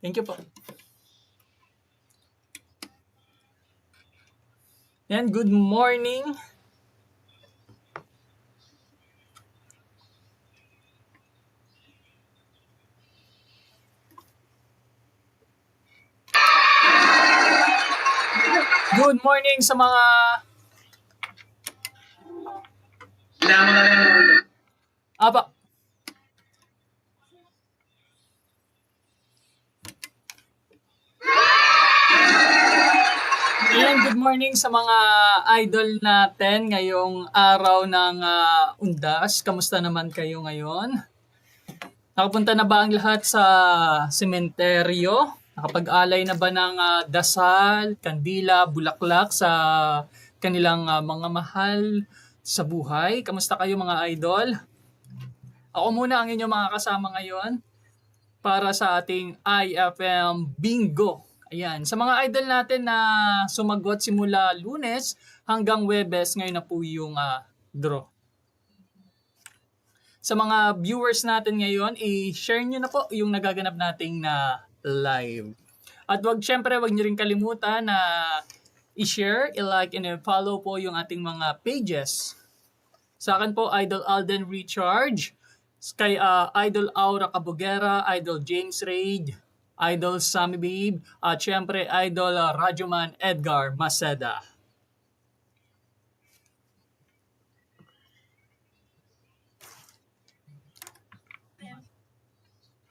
Thank you po. Yan, good morning. Good morning sa mga. Apa. Iyan, good morning sa mga idol natin ngayong araw ng ah, Undas. Kamusta naman kayo ngayon? Nakapunta na ba ang lahat sa sementeryo? Nakapag-alay na ba ng ah, dasal, kandila, bulaklak sa kanilang ah, mga mahal sa buhay? Kamusta kayo mga idol? Ako muna ang inyong mga kasama ngayon para sa ating IFM Bingo. Ayan, sa mga idol natin na sumagot simula lunes hanggang webes, ngayon na po yung ah, draw. Sa mga viewers natin ngayon, i-share nyo na po yung nagaganap nating na live. At wag syempre, wag nyo rin kalimutan na i-share, i-like, and i-follow po yung ating mga pages. Sa akin po, Idol Alden Recharge, kay ah, Idol Aura Cabugera, Idol James Raid, Idol Sammy Babe, at syempre Idol uh, Edgar Maceda.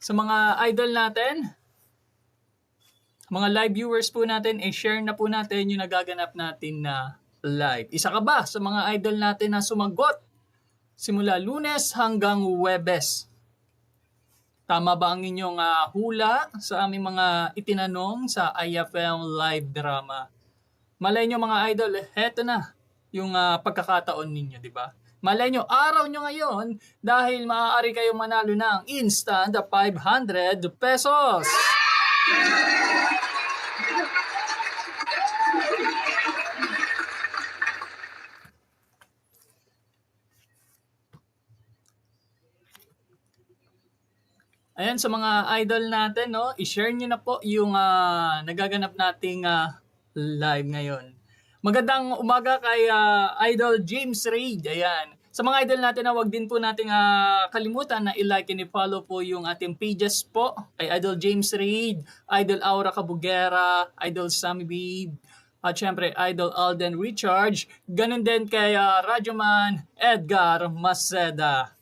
Sa mga idol natin, mga live viewers po natin, i-share na po natin yung nagaganap natin na live. Isa ka ba sa mga idol natin na sumagot simula lunes hanggang webes? Tama ba ang inyong ah, hula sa aming mga itinanong sa IFM live drama? Malay nyo mga idol, heto na yung ah, pagkakataon ninyo, di ba? Malay nyo, araw nyo ngayon dahil maaari kayong manalo ng instant 500 pesos. Ayan, sa mga idol natin, no, i-share nyo na po yung ah, nagaganap nating ah, live ngayon. Magandang umaga kay ah, Idol James Reid. Ayan. Sa mga idol natin, na wag din po nating ah, kalimutan na i-like and i-follow po yung ating pages po. Kay Idol James Reid, Idol Aura Cabugera, Idol Sammy Babe, at syempre Idol Alden Recharge. Ganun din kay ah, Radyoman Edgar Maceda.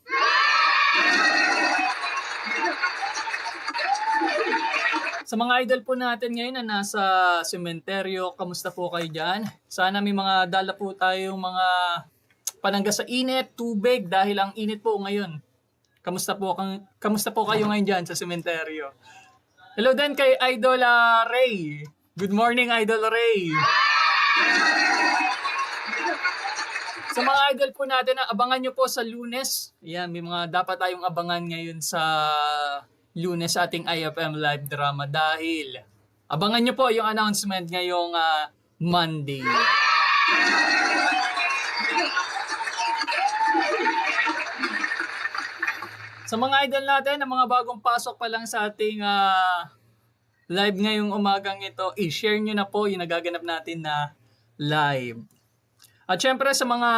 Sa mga idol po natin ngayon na nasa sementeryo, kamusta po kayo dyan? Sana may mga dala po tayong mga panangga sa init, tubig, dahil ang init po ngayon. Kamusta po, kang, kamusta po kayo ngayon dyan sa sementeryo? Hello din kay Idol ah, Ray. Good morning, Idol Ray. Sa mga idol po natin, na abangan nyo po sa lunes. Ayan, may mga dapat tayong abangan ngayon sa lunes sa ating IFM live drama dahil abangan nyo po yung announcement ngayong ah, Monday. Sa mga idol natin, ang mga bagong pasok pa lang sa ating ah, live ngayong umagang ito, i-share nyo na po yung nagaganap natin na live. At syempre sa mga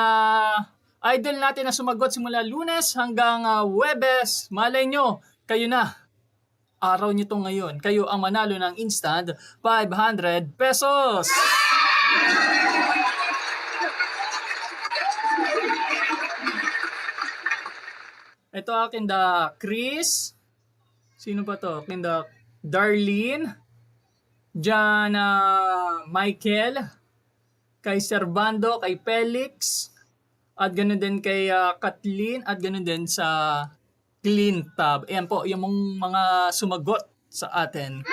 idol natin na sumagot simula lunes hanggang ah, webes, malay nyo, kayo na. Araw nyo to ngayon. Kayo ang manalo ng instant 500 pesos. Ito akin da Chris. Sino ba to? Akin da Darlene. Jana Michael kay Servando, kay Felix, at ganoon din kay ah, Kathleen, at ganoon din sa Clean Tab. Ayan po, yung mga sumagot sa atin.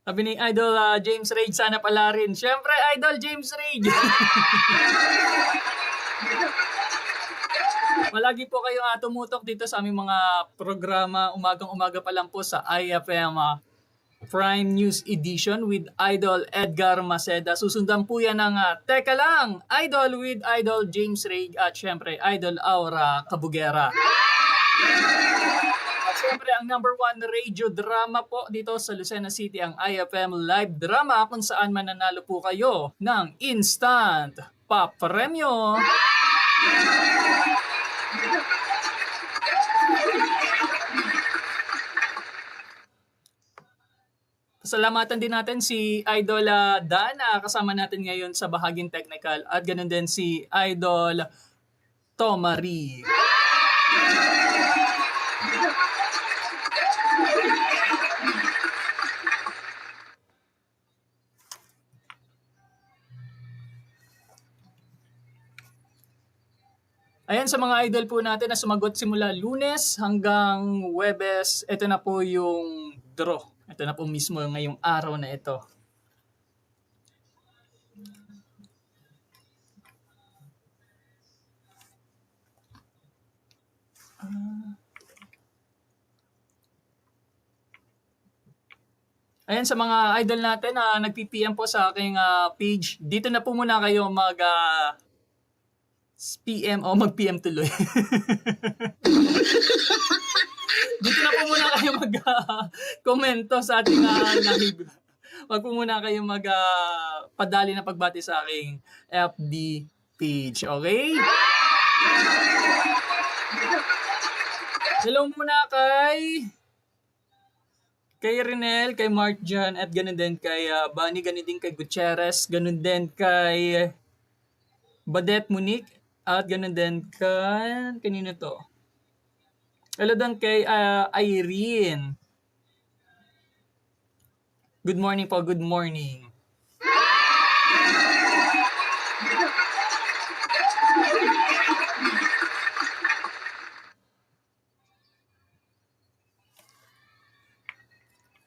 Sabi ni Idol ah, James Reid, sana pala rin. Siyempre, Idol James Reid. Malagi po kayo uh, tumutok dito sa aming mga programa umagang-umaga pa lang po sa IFM ah, Prime News Edition with Idol Edgar Maceda. Susundan po yan ng ah, Teka Lang, Idol with Idol James Ray at syempre Idol Aura Kabugera. At syempre, ang number one radio drama po dito sa Lucena City, ang IFM Live Drama kung saan mananalo po kayo ng instant papremyo. Pasalamatan din natin si Idol ah, Dana kasama natin ngayon sa bahaging technical at ganun din si Idol Tomari. Ayan sa mga idol po natin na sumagot simula lunes hanggang webes, ito na po yung draw. Ito na po mismo ngayong araw na ito. Ayan sa mga idol natin na nag-PPM po sa aking ah, page. Dito na po muna kayo mag ah, PM o mag-PM tuloy. Dito na po muna kayo mag-komento sa ating uh, live. Wag po muna kayo mag ah, padali na pagbati sa aking FB page. Okay? Hello muna kay kay Renel, kay Mark Jan, at ganun din kay ah, Bunny, ganun din kay Gutierrez, ganun din kay Badet Monique, at ganun din kay, kanino to? Hello din kay ah, Irene. Good morning po, good morning.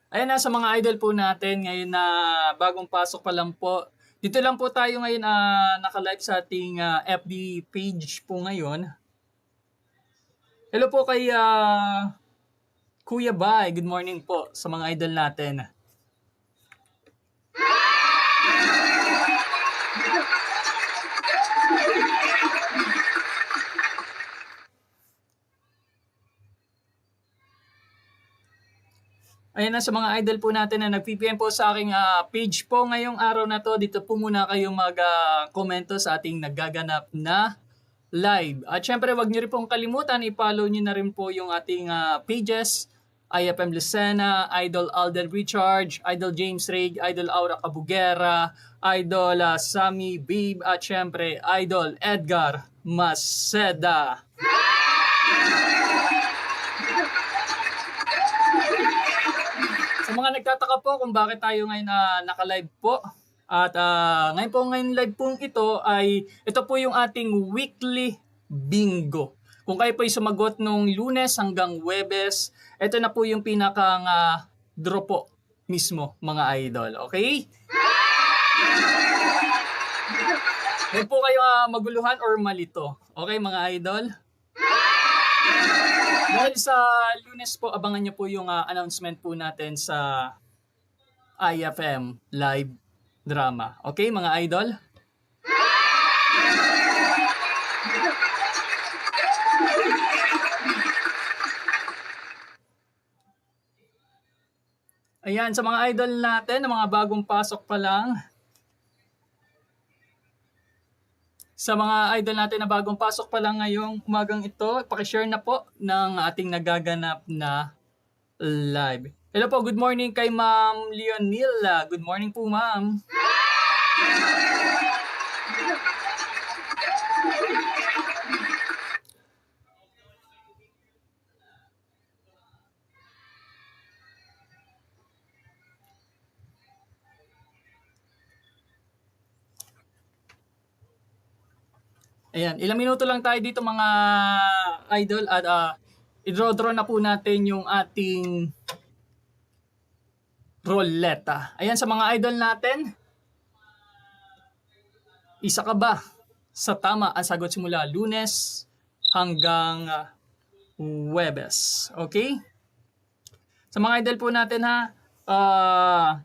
Ayan na sa mga idol po natin ngayon na bagong pasok pa lang po. Dito lang po tayo ngayon uh, naka-live sa ating ah, FB page po ngayon. Hello po kay ah, Kuya Bay. Good morning po sa mga idol natin. Ayan na sa mga idol po natin na nag-PPM po sa aking ah, page po ngayong araw na to. Dito po muna kayong mag-komento sa ating nagaganap na live. At syempre wag niyo rin pong kalimutan, i-follow niyo na rin po yung ating ah, pages. IFM Lucena, Idol Alden Recharge, Idol James Ray, Idol Aura Cabugera, Idol ah, Sammy Babe, at syempre Idol Edgar Maceda. Sa mga nagtataka po kung bakit tayo ngayon na naka-live po. At ah, ngayon po ngayon live pong ito ay ito po yung ating weekly bingo. Kung kayo po ay sumagot nung lunes hanggang webes, ito na po yung pinakang ah, draw po mismo mga idol. Okay? Huwag po kayo ah, maguluhan or malito. Okay mga idol? Dahil sa lunes po, abangan nyo po yung ah, announcement po natin sa IFM live drama. Okay, mga idol? Ayan, sa mga idol natin, na mga bagong pasok pa lang, Sa mga idol natin na bagong pasok pa lang ngayong umagang ito, pakishare na po ng ating nagaganap na live. Hello po, good morning kay Ma'am Leonila. Good morning po, Ma'am. Ayan, ilang minuto lang tayo dito mga idol at uh, i-draw-draw na po natin yung ating roleta. Ayan sa mga idol natin. Isa ka ba sa tama ang sagot simula lunes hanggang uh, Webes? Okay? Sa mga idol po natin ha, ah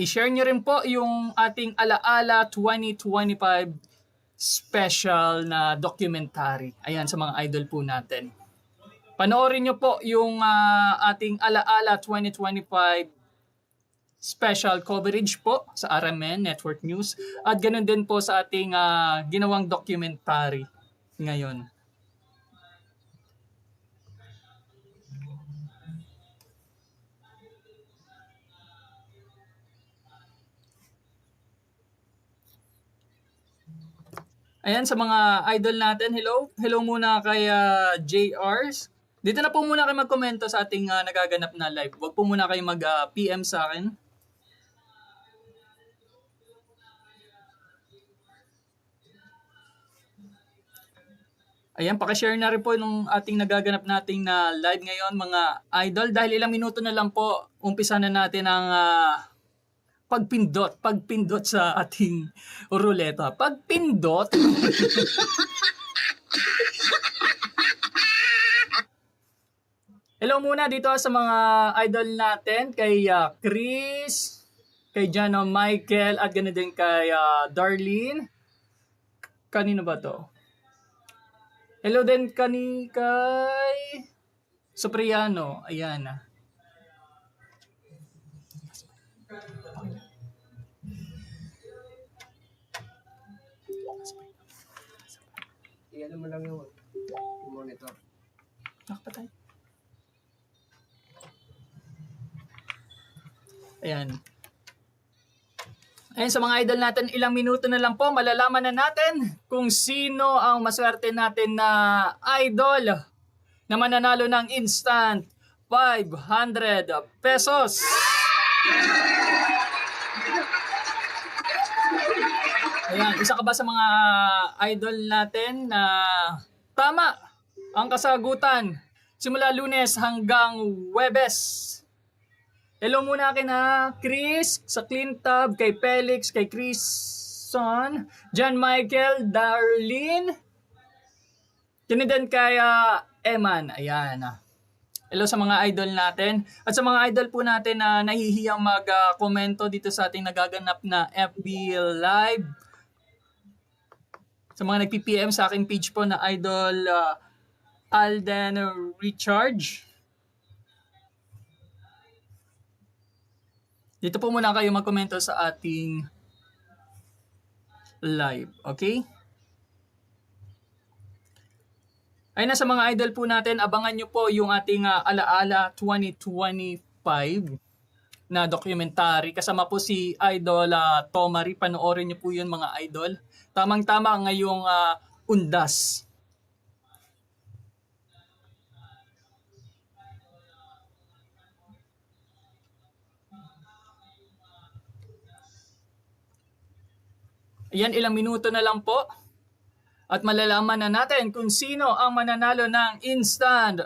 i-share nyo rin po yung ating Alaala 2025 special na documentary. Ayan, sa mga idol po natin. Panoorin nyo po yung ah, ating Alaala 2025 special coverage po sa RMN Network News at ganun din po sa ating ah, ginawang documentary ngayon. Ayan sa mga idol natin, hello. Hello muna kay ah, JRs. Dito na po muna kayo magkomento sa ating ah, nagaganap na live. Huwag po muna kayo mag-PM sa akin. Ayan, pakishare na rin po nung ating nagaganap nating na live ngayon mga idol. Dahil ilang minuto na lang po, umpisa na natin ang ah, pagpindot, pagpindot sa ating ruleta. Pagpindot, Hello muna dito sa mga idol natin, kay ah, Chris, kay Jano Michael, at ganoon din kay ah, Darlene. Kanino ba to? Hello din kani kay Supriano. Ayan. ah. Iyan mo lang yung yung monitor. Nakapatay. Ayan. Ayan sa mga idol natin, ilang minuto na lang po, malalaman na natin kung sino ang maswerte natin na idol na mananalo ng instant 500 pesos. Ayan, isa ka ba sa mga idol natin na tama ang kasagutan simula lunes hanggang webes? Hello muna kay na Chris, sa Clean Tab, kay Felix, kay Chrisson, John Michael, Darlene, din kay ah, Eman. Ayan. Hello sa mga idol natin. At sa mga idol po natin na nahihiyang mag-komento dito sa ating nagaganap na FB Live. Sa mga nag-PPM sa aking page po na idol ah, Alden Recharge. Dito po muna kayo magkomento sa ating live. Okay? Ay na sa mga idol po natin, abangan nyo po yung ating ah, Alaala 2025 na documentary. Kasama po si Idol ah, Tomari. Panoorin nyo po yun mga idol. Tamang-tama ngayong ah, undas. Ayan, ilang minuto na lang po. At malalaman na natin kung sino ang mananalo ng instant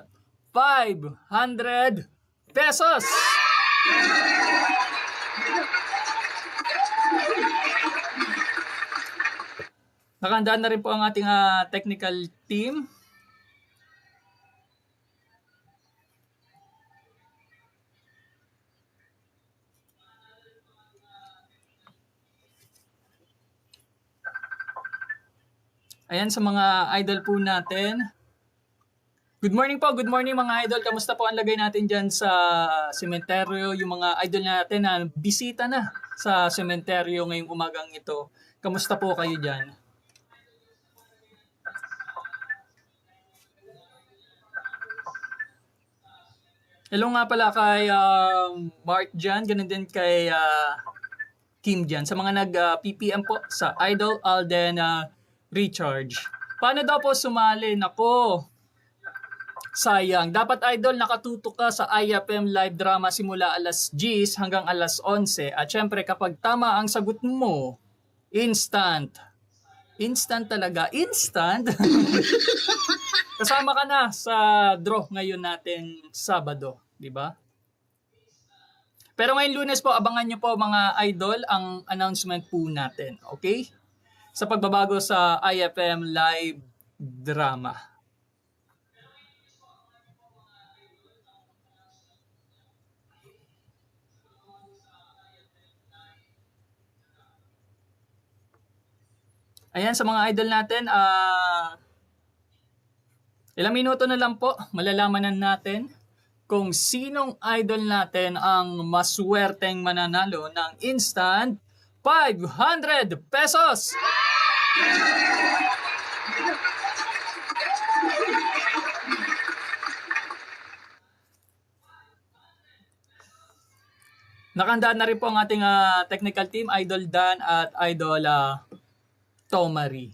500 pesos. Nakandaan na rin po ang ating ah, technical team. Ayan sa mga idol po natin. Good morning po, good morning mga idol. Kamusta po ang lagay natin dyan sa sementeryo? Yung mga idol natin na bisita na sa sementeryo ngayong umagang ito. Kamusta po kayo dyan? Hello nga pala kay um, Mark dyan, ganun din kay ah, Kim dyan. Sa mga nag-PPM po sa Idol Alden ah, Recharge. Paano daw po sumali? Nako, sayang. Dapat idol nakatutok ka sa IFM live drama simula alas 10 hanggang alas 11. At syempre kapag tama ang sagot mo, instant. Instant talaga. Instant? Kasama ka na sa draw ngayon natin Sabado, di ba? Pero ngayon lunes po, abangan nyo po mga idol ang announcement po natin. Okay? sa pagbabago sa IFM live drama. Ayan, sa mga idol natin, uh, ilang minuto na lang po, malalaman na natin kung sinong idol natin ang maswerteng mananalo ng instant 500 pesos. Nakandaan na rin po ang ating ah, technical team, Idol Dan at Idol ah, Tomari.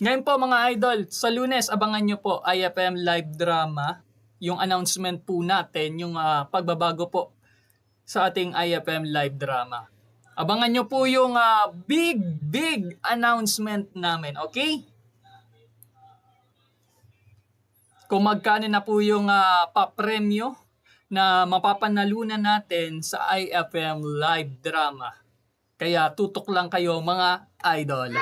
Ngayon po mga idol, sa lunes abangan nyo po IFM live drama. Yung announcement po natin, yung ah, pagbabago po sa ating IFM live drama. Abangan nyo po yung ah, big, big announcement namin, okay? Kung magkano na po yung ah, papremyo na mapapanalunan natin sa IFM live drama. Kaya tutok lang kayo mga idol.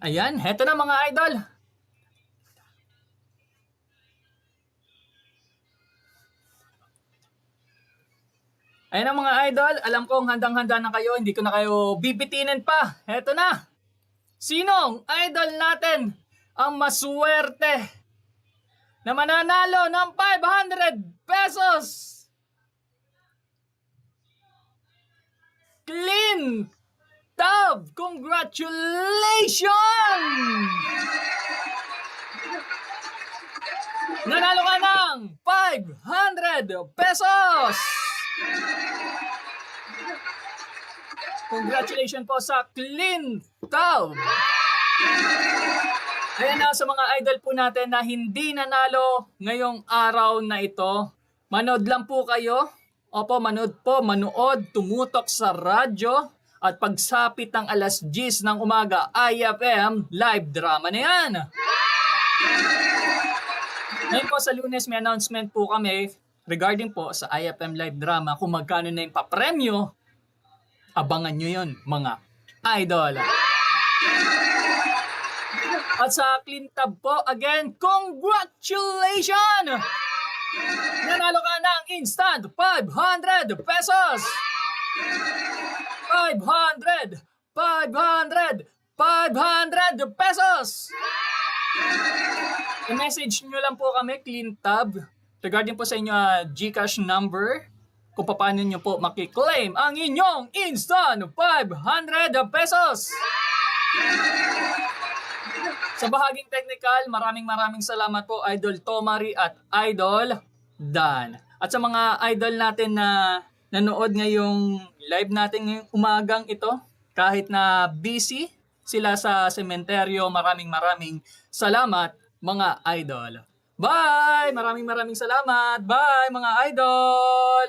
Ayan, heto na mga idol. Ayan na mga idol, alam kong handang-handa na kayo, hindi ko na kayo bibitinin pa. Heto na. Sinong idol natin ang maswerte na mananalo ng 500 pesos? Clean Tab! Congratulations! Nanalo ka ng 500 pesos! Congratulations po sa Clean Tab! Ayan na sa mga idol po natin na hindi nanalo ngayong araw na ito. Manood lang po kayo. Opo, manood po, manood, tumutok sa radyo at pagsapit ng alas 10 ng umaga, IFM live drama na yan. Ngayon po sa lunes may announcement po kami regarding po sa IFM live drama kung magkano na yung papremyo. Abangan nyo yun mga idol. At sa Clean Tab po, again, congratulations! Nanalo ka ng instant 500 pesos! 500! 500! 500 pesos! I-message nyo lang po kami, Clean Tab, regarding po sa inyo ah, Gcash number, kung paano nyo po makiklaim ang inyong instant 500 pesos! Sa bahaging technical, maraming maraming salamat po Idol Tomari at Idol Dan. At sa mga idol natin na nanood ngayong live natin ngayong umagang ito, kahit na busy sila sa sementeryo, maraming maraming salamat mga idol. Bye! Maraming maraming salamat. Bye mga idol!